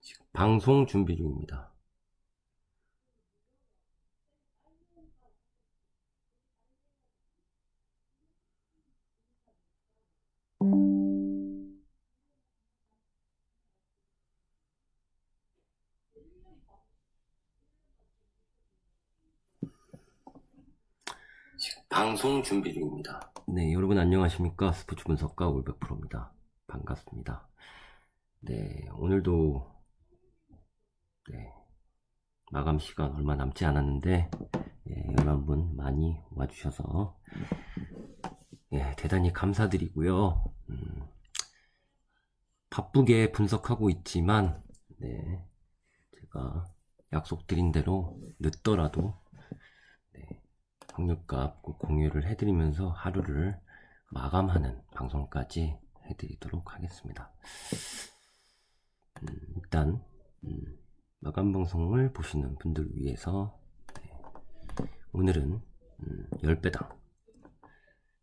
지금 방송 준비 중입니다. 방송 준비 중입니다. 네, 여러분 안녕하십니까? 스포츠 분석가 올백 프로입니다. 반갑습니다. 네, 오늘도 네, 마감 시간 얼마 남지 않았는데 예, 여러분 많이 와주셔서 예, 대단히 감사드리고요. 음, 바쁘게 분석하고 있지만 네, 제가 약속드린 대로 늦더라도 네, 확률값 꼭 공유를 해드리면서 하루를 마감하는 방송까지 해드리도록 하겠습니다. 음, 일단 음, 마감 방송을 보시는 분들 위해서 네, 오늘은 음, 10배당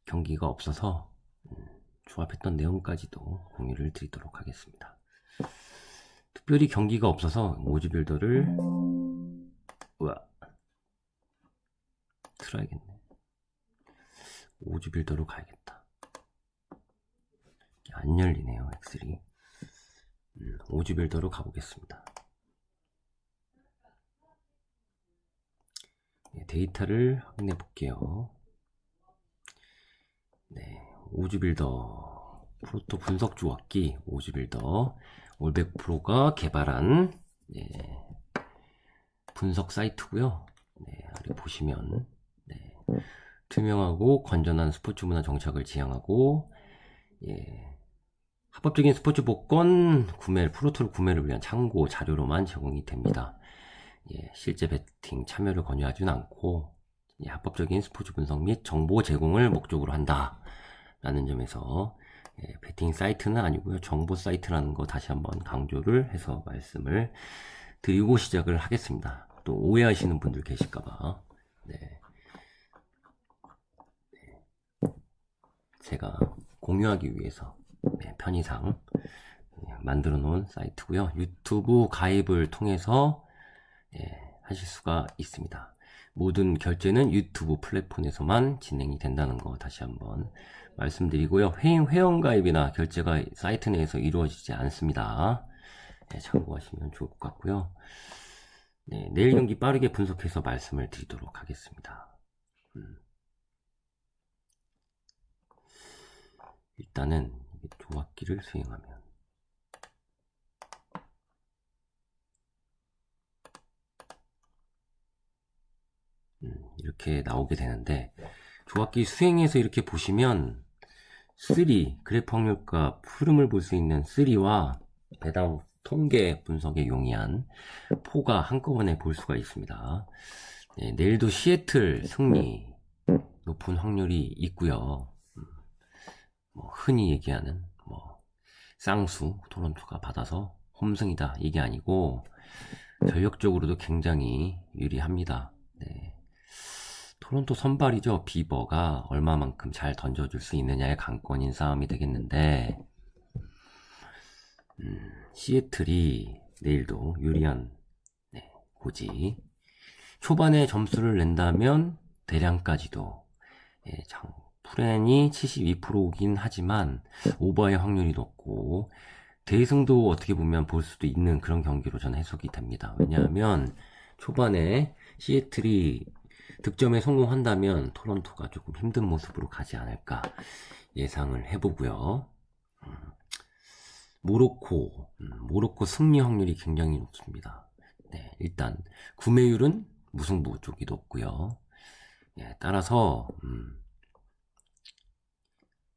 경기가 없어서 음, 조합했던 내용까지도 공유를 드리도록 하겠습니다. 특별히 경기가 없어서 모즈빌더를 우와 틀어야겠네. 오즈 빌더로 가야겠다. 이게 안 열리네요, 엑셀이. 음, 오즈 빌더로 가보겠습니다. 네, 데이터를 확인해 볼게요. 네, 오즈 빌더 프로토 분석 조합기 오즈 빌더 올백 프로가 개발한 네, 분석 사이트고요. 네, 아래 보시면 네, 투명하고 건전한 스포츠 문화 정착을 지향하고 예, 합법적인 스포츠 복권 구매 프로토를 구매를 위한 참고 자료로만 제공이 됩니다. 예, 실제 베팅 참여를 권유하지는 않고 예, 합법적인 스포츠 분석 및 정보 제공을 목적으로 한다. 라는 점에서 예, 베팅 사이트는 아니고요. 정보 사이트라는 거 다시 한번 강조를 해서 말씀을 드리고 시작을 하겠습니다. 또 오해하시는 분들 계실까봐 네. 제가 공유하기 위해서 네, 편의상 예, 만들어 놓은 사이트고요. 유튜브 가입을 통해서 예, 하실 수가 있습니다. 모든 결제는 유튜브 플랫폼에서만 진행이 된다는 거 다시 한번 말씀드리고요. 회원, 회원 가입이나 결제가 사이트 내에서 이루어지지 않습니다. 네, 참고하시면 좋을 것 같고요. 네, 내일 경기 빠르게 분석해서 말씀을 드리도록 하겠습니다. 음. 일단은 조합기를 수행하면 음, 이렇게 나오게 되는데 조합기 수행에서 이렇게 보시면 3 그래프 확률값 흐름을 볼 수 있는 3와 배당 통계 분석에 용이한 4가 한꺼번에 볼 수가 있습니다. 네, 내일도 시애틀 승리 높은 확률이 있고요. 음, 뭐 흔히 얘기하는 뭐 쌍수 토론토가 받아서 홈승이다 이게 아니고 전력적으로도 굉장히 유리합니다. 네. 토론토 선발이죠. 비버가 얼마만큼 잘 던져줄 수 있느냐의 관건인 싸움이 되겠는데, 음, 시애틀이 내일도 유리한 네, 고지. 초반에 점수를 낸다면 대량까지도 예, 장, 프렌이 72%긴 하지만 오버의 확률이 높고 대승도 어떻게 보면 볼 수도 있는 그런 경기로 저는 해석이 됩니다. 왜냐하면 초반에 시애틀이 득점에 성공한다면 토론토가 조금 힘든 모습으로 가지 않을까 예상을 해보고요. 음, 모로코, 음, 모로코 승리 확률이 굉장히 높습니다. 네, 일단 구매율은 무승부 쪽이 높고요. 예, 따라서 음,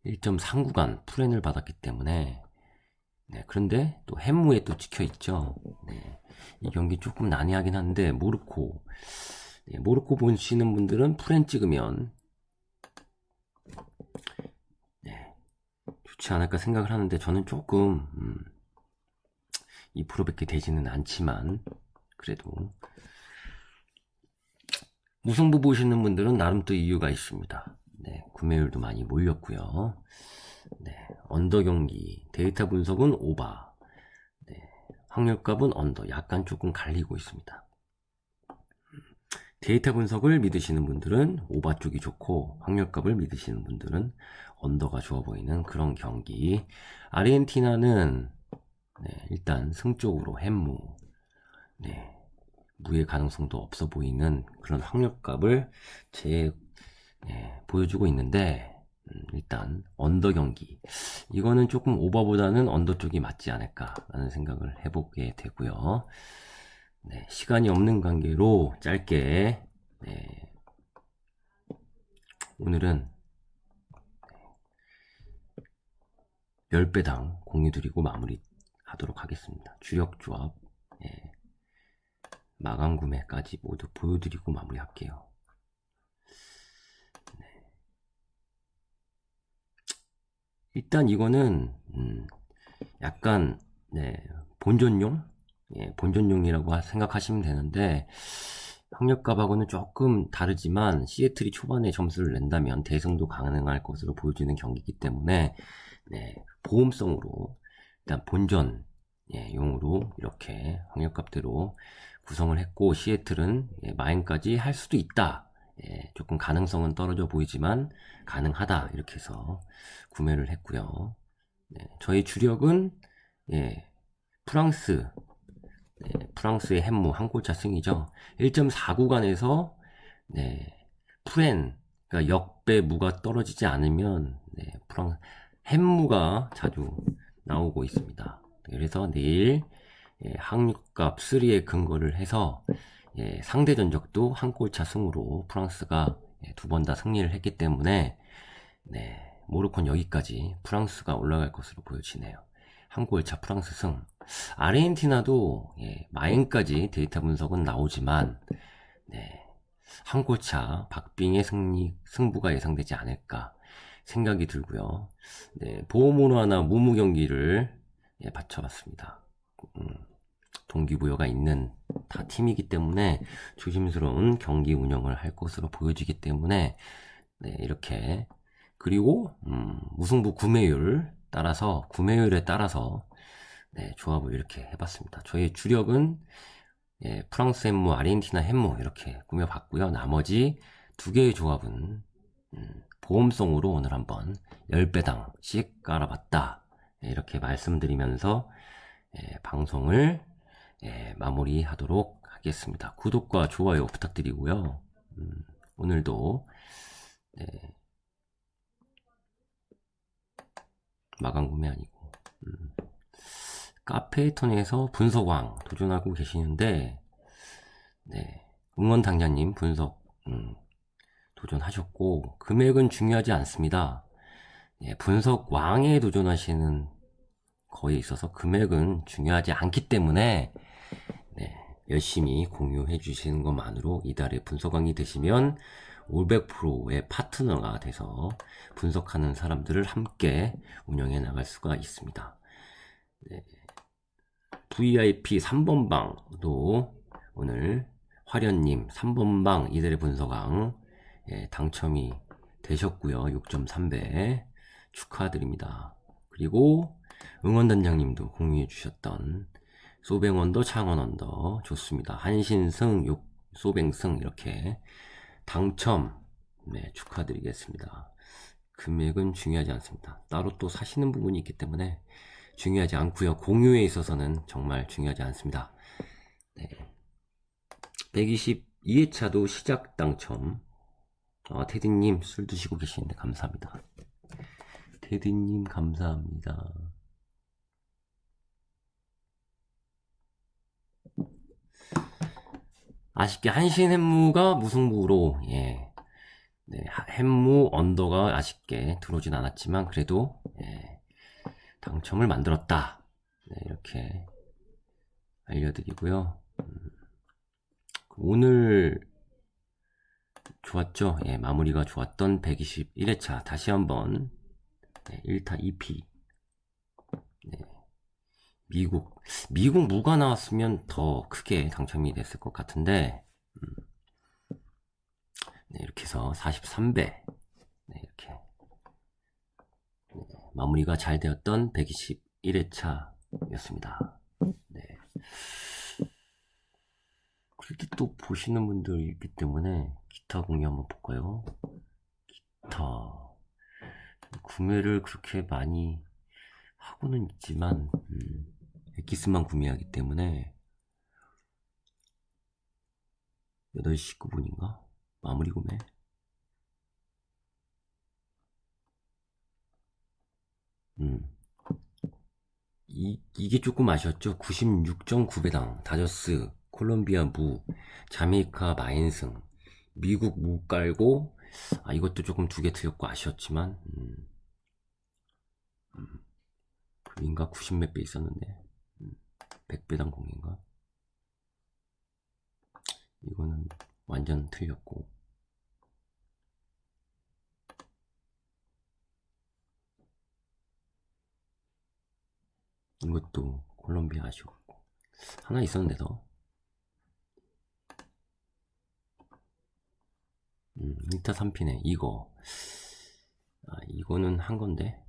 1.3구간 프렌을 받았기 때문에 네, 그런데 또 햄무에 또 찍혀 있죠. 네, 이 경기 조금 난해하긴 한데 모로코 네, 모로코 보시는 분들은 프렌 찍으면 네, 좋지 않을까 생각을 하는데 저는 조금 음, 2%밖에 되지는 않지만 그래도 무승부 보시는 분들은 나름 또 이유가 있습니다. 네, 구매율도 많이 몰렸고요. 네, 언더 경기 데이터 분석은 오바, 네, 확률값은 언더, 약간 조금 갈리고 있습니다. 데이터 분석을 믿으시는 분들은 오바 쪽이 좋고 확률값을 믿으시는 분들은 언더가 좋아 보이는 그런 경기. 아르헨티나는 네, 일단 승 쪽으로 햄무, 네, 무의 가능성도 없어 보이는 그런 확률값을 제 네, 보여주고 있는데 음, 일단 언더 경기 이거는 조금 오버보다는 언더 쪽이 맞지 않을까라는 생각을 해보게 되고요. 네, 시간이 없는 관계로 짧게 네, 오늘은 10배당 공유 드리고 마무리 하도록 하겠습니다. 주력 조합 네, 마감 구매까지 모두 보여드리고 마무리할게요. 네. 일단 이거는 음, 약간 네, 본전용 예, 본전용이라고 생각하시면 되는데 학력값하고는 조금 다르지만 시애틀이 초반에 점수를 낸다면 대승도 가능할 것으로 보여지는 경기이기 때문에 네, 보험성으로 일단 본전 예, 용으로 이렇게 학력값대로 구성을 했고 시애틀은 예, 마인까지 할 수도 있다. 예, 조금 가능성은 떨어져 보이지만 가능하다 이렇게 해서 구매를 했고요. 네, 저희 주력은 예, 프랑스 네, 프랑스의 햄무 한 골차 승이죠. 1.4 구간에서 네, 프렌 그러니까 역배 무가 떨어지지 않으면 네, 프랑 햄무가 자주 나오고 있습니다. 그래서 내일 예, 항륙값 3에 근거를 해서 예, 상대 전적도 한 골차 승으로 프랑스가 예, 두번 다 승리를 했기 때문에 네, 모로콘 여기까지 프랑스가 올라갈 것으로 보여지네요. 한 골차 프랑스 승. 아르헨티나도 예, 마인까지 데이터 분석은 나오지만 네, 한 골차 박빙의 승리 승부가 예상되지 않을까 생각이 들고요. 네, 보호모노 하나 무무 경기를 예, 바쳐봤습니다. 음, 동기부여가 있는 다 팀이기 때문에 조심스러운 경기 운영을 할 것으로 보여지기 때문에 네, 이렇게 그리고 음, 무승부 구매율 따라서 구매율에 따라서 네, 조합을 이렇게 해봤습니다. 저희 주력은 예, 프랑스 햄무, 아르헨티나 햄무 이렇게 꾸며봤고요. 나머지 두 개의 조합은 음, 보험성으로 오늘 한번 10배당씩 깔아봤다. 예, 이렇게 말씀드리면서 예, 방송을 예, 마무리하도록 하겠습니다. 구독과 좋아요 부탁드리고요. 음, 오늘도 네, 마감 구매 아니고 음, 카페톤에서 분석왕 도전하고 계시는데 네, 응원 당자님 분석 음, 도전하셨고 금액은 중요하지 않습니다. 예, 분석 왕에 도전하시는 거에 있어서 금액은 중요하지 않기 때문에 네, 열심히 공유해 주시는 것만으로 이달의 분석왕이 되시면 500%의 파트너가 돼서 분석하는 사람들을 함께 운영해 나갈 수가 있습니다. 네. VIP 3번 방도 오늘 화련님 3번 방 이달의 분석왕 예, 당첨이 되셨고요. 6.3배 축하드립니다. 그리고 응원단장님도 공유해 주셨던 소뱅원더 창원원더 좋습니다. 한신승 육 소뱅승 이렇게 당첨 네, 축하드리겠습니다. 금액은 중요하지 않습니다. 따로 또 사시는 부분이 있기 때문에 중요하지 않고요. 공유에 있어서는 정말 중요하지 않습니다. 네. 122회차도 시작 당첨. 아, 테디님 술 드시고 계시는데 감사합니다. 테디님 감사합니다. 아쉽게 한신 햄무가 무승부로 예. 네, 하- 햄무 언더가 아쉽게 들어오진 않았지만 그래도 예, 당첨을 만들었다. 네, 이렇게 알려드리고요. 음, 오늘 좋았죠? 예, 마무리가 좋았던 121회차 다시 한번 네, 1타 2피 네, 미국 미국 무가 나왔으면 더 크게 당첨이 됐을 것 같은데 음, 네, 이렇게 해서 43배 네, 이렇게 네, 마무리가 잘 되었던 121회차였습니다. 네. 그래도 또 보시는 분들이 있기 때문에 기타 공유 한번 볼까요? 기타 구매를 그렇게 많이 하고는 있지만 음, 엑기스만 구매하기 때문에 8시 9분인가? 마무리 구매 음. 이, 이게 조금 아쉬웠죠. 96.9배당, 다저스, 콜롬비아 무, 자메이카 마인승, 미국 무 깔고, 아, 이것도 조금 두 개 틀렸고 아쉬웠지만, 음, 음, 그인가 90몇 배 있었는데, 음, 100배당 공인가? 이거는 완전 틀렸고, 이것도 콜롬비아 아쉬웠고, 하나 있었는데 더. 음, 1타 3피네. 이거. 아, 이거는 한 건데.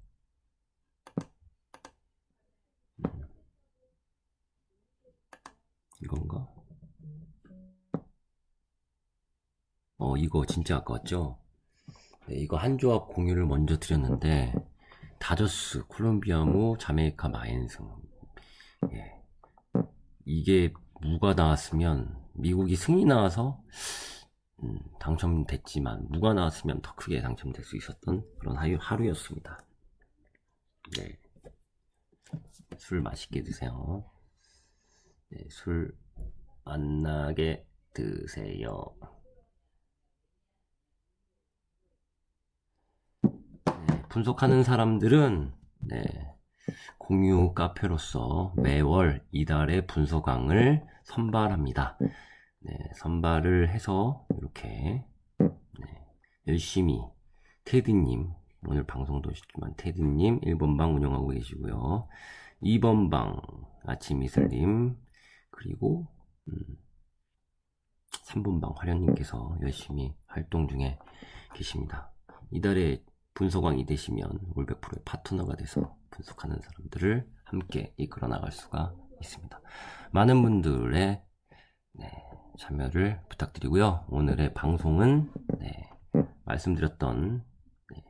어, 이거 진짜 아까웠죠? 네, 이거 한 조합 공유를 먼저 드렸는데, 다저스, 콜롬비아무, 자메이카 마인승. 예. 이게 무가 나왔으면, 미국이 승이 나와서, 음, 당첨됐지만 무가 나왔으면 더 크게 당첨될 수 있었던 그런 하루, 하루였습니다. 네. 술 맛있게 드세요. 네, 술 안 나게 드세요. 네, 분석하는 사람들은 네, 공유 카페로서 매월 이달의 분석왕을 선발합니다. 네, 선발을 해서 이렇게 네, 열심히 테드님 오늘 방송도 하셨지만 테드님 1번 방 운영하고 계시고요. 2번 방 아침 이슬님 그리고 음, 3번 방 화련님께서 열심히 활동 중에 계십니다. 이달에 분석왕이 되시면 올백프로의 파트너가 돼서 분석하는 사람들을 함께 이끌어 나갈 수가 있습니다. 많은 분들의 네, 참여를 부탁드리고요. 오늘의 방송은 네, 말씀드렸던 네,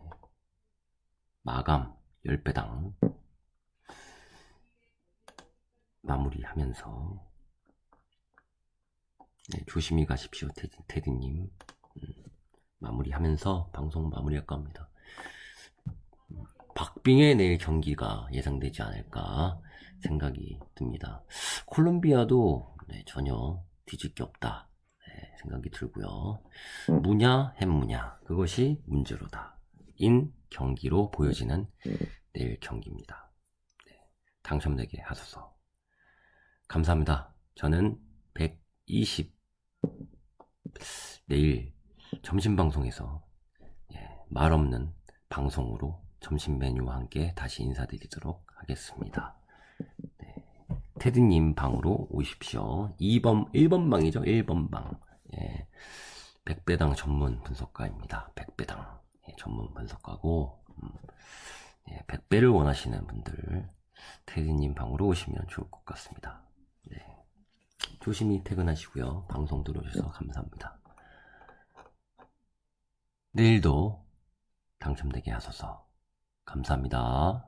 마감 10배당 마무리하면서 네, 조심히 가십시오 테디, 테디님 음, 마무리하면서 방송 마무리할 겁니다. 음, 박빙의 내일 경기가 예상되지 않을까 생각이 듭니다. 콜롬비아도 네, 전혀 뒤질 게 없다 네, 생각이 들고요. 무냐 햄무냐 그것이 문제로다. 인 경기로 보여지는 내일 경기입니다. 네, 당첨되게 하소서. 감사합니다. 저는 120 내일 점심 방송에서 예, 말 없는 방송으로 점심 메뉴와 함께 다시 인사드리도록 하겠습니다. 테드님 방으로 오십시오. 2번, 1번 방이죠. 1번 방. 예. 100배당 전문 분석가입니다. 100배당. 예, 전문 분석가고, 음, 예, 100배를 원하시는 분들, 테드님 방으로 오시면 좋을 것 같습니다. 네. 조심히 퇴근하시고요. 방송 들어주셔서 감사합니다. 내일도 당첨되게 하소서. 감사합니다.